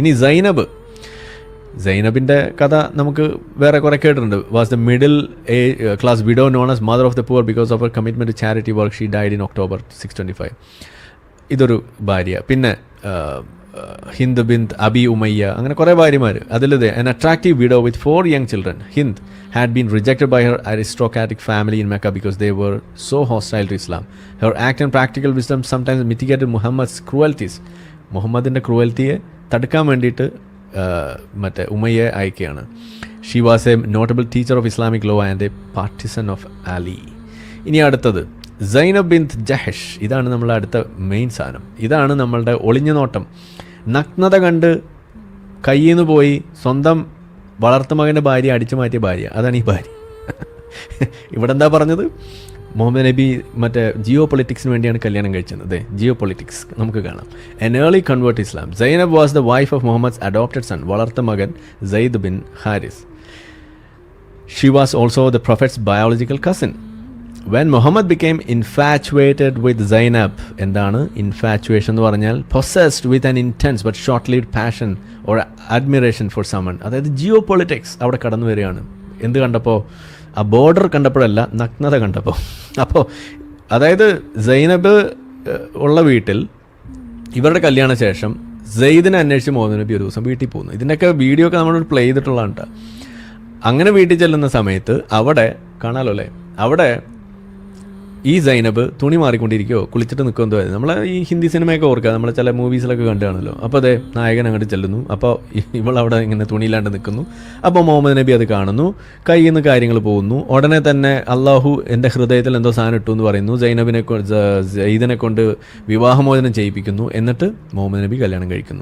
ഇനി സൈനബ്. സൈനബിന്റെ കഥ നമുക്ക് വേറെ കുറേ കേട്ടിട്ടുണ്ട്. Was the middle a class widow known as mother of the poor because of her commitment charity work she died in October six twenty five ഇതൊരു ഭാര്യ. പിന്നെ ഹിന്ദ് ബിന്ദ് അബി ഉമയ്യ അങ്ങനെ കുറേ ഭാര്യമാർ അതിലത് an attractive widow with four young children Hind had been rejected by her aristocratic family in Mecca because they were so hostile to Islam her act and practical wisdom some mitigated Muhammad's cruelties മുഹമ്മദിന്റെ ക്രുവൽറ്റിയെ തടുക്കാൻ വേണ്ടിയിട്ട് മറ്റേ ഉമയെ അയക്കുകയാണ്. She was a notable teacher of Islamic law and a partisan of Ali ഇനി അടുത്തത് സൈനബ് ബിന്ദ് ജഹഷ് ഇതാണ് നമ്മളുടെ അടുത്ത മെയിൻ സാധനം. ഇതാണ് നമ്മളുടെ ഒളിഞ്ഞ നോട്ടം. നഗ്നത കണ്ട് കയ്യിൽ നിന്ന് പോയി സ്വന്തം വളർത്തുമകന്റെ ഭാര്യ അടിച്ചു മാറ്റിയ ഭാര്യ. അതാണ് ഈ ഭാര്യ. ഇവിടെ എന്താ പറഞ്ഞത്? മുഹമ്മദ് നബി മറ്റേ ജിയോ പൊളിറ്റിക്സിന് വേണ്ടിയാണ് കല്യാണം കഴിച്ചത്. അതെ ജിയോ പൊളിറ്റിക്സ് നമുക്ക് കാണാം. An early convert Islam Zaynab was the wife of Muhammad adopted son വളർത്ത മകൻ Zayd bin Haris she was also the prophet's biological cousin when Muhammad became infatuated with Zaynab എന്താണ്? ഇൻഫാച്ചുവേഷൻ എന്ന് പറഞ്ഞാൽ possessed with an intense but short lived passion or admiration for someone അതായത് Jio politics അവിടെ കടന്നു വരികയാണ് എന്ത് കണ്ടപ്പോൾ ആ ബോർഡർ കണ്ടപ്പോഴല്ല നഗ്നത കണ്ടപ്പോൾ അപ്പോൾ അതായത് സൈനബ് ഉള്ള വീട്ടിൽ ഇവരുടെ കല്യാണ ശേഷം സെയ്ദിനെ അന്വേഷിച്ച് മോഹൻ നബി ഒരു ദിവസം വീട്ടിൽ പോകുന്നു. ഇതിന്റെയൊക്കെ വീഡിയോ ഒക്കെ നമ്മൾ പ്ലേ ചെയ്തിട്ടുള്ളതാണ് അങ്ങനെ വീട്ടിൽ ചെല്ലുന്ന സമയത്ത് അവിടെ കാണാലോ അല്ലേ? അവിടെ ഈ സൈനബ് തുണി മാറിക്കൊണ്ടിരിക്കുകയോ കുളിച്ചിട്ട് നിൽക്കുമെന്തോ നമ്മളെ ഈ ഹിന്ദി സിനിമയൊക്കെ ഓർക്കുക നമ്മളെ ചില മൂവീസിലൊക്കെ കണ്ടാണല്ലോ അപ്പോൾ അതെ നായകൻ അങ്ങോട്ട് ചെല്ലുന്നു. അപ്പോൾ ഇവൾ അവിടെ ഇങ്ങനെ തുണിയില്ലാണ്ട് നിൽക്കുന്നു അപ്പോൾ മുഹമ്മദ് നബി അത് കാണുന്നു. കയ്യിൽ നിന്ന് കാര്യങ്ങൾ പോകുന്നു. ഉടനെ തന്നെ അള്ളാഹു എന്റെ ഹൃദയത്തിൽ എന്തോ സാധനം ഇട്ടു എന്ന് പറയുന്നു. സൈനബിനെ സയ്യിദിനെ കൊണ്ട് വിവാഹമോചനം ചെയ്യിപ്പിക്കുന്നു. എന്നിട്ട് മുഹമ്മദ് നബി കല്യാണം കഴിക്കുന്നു.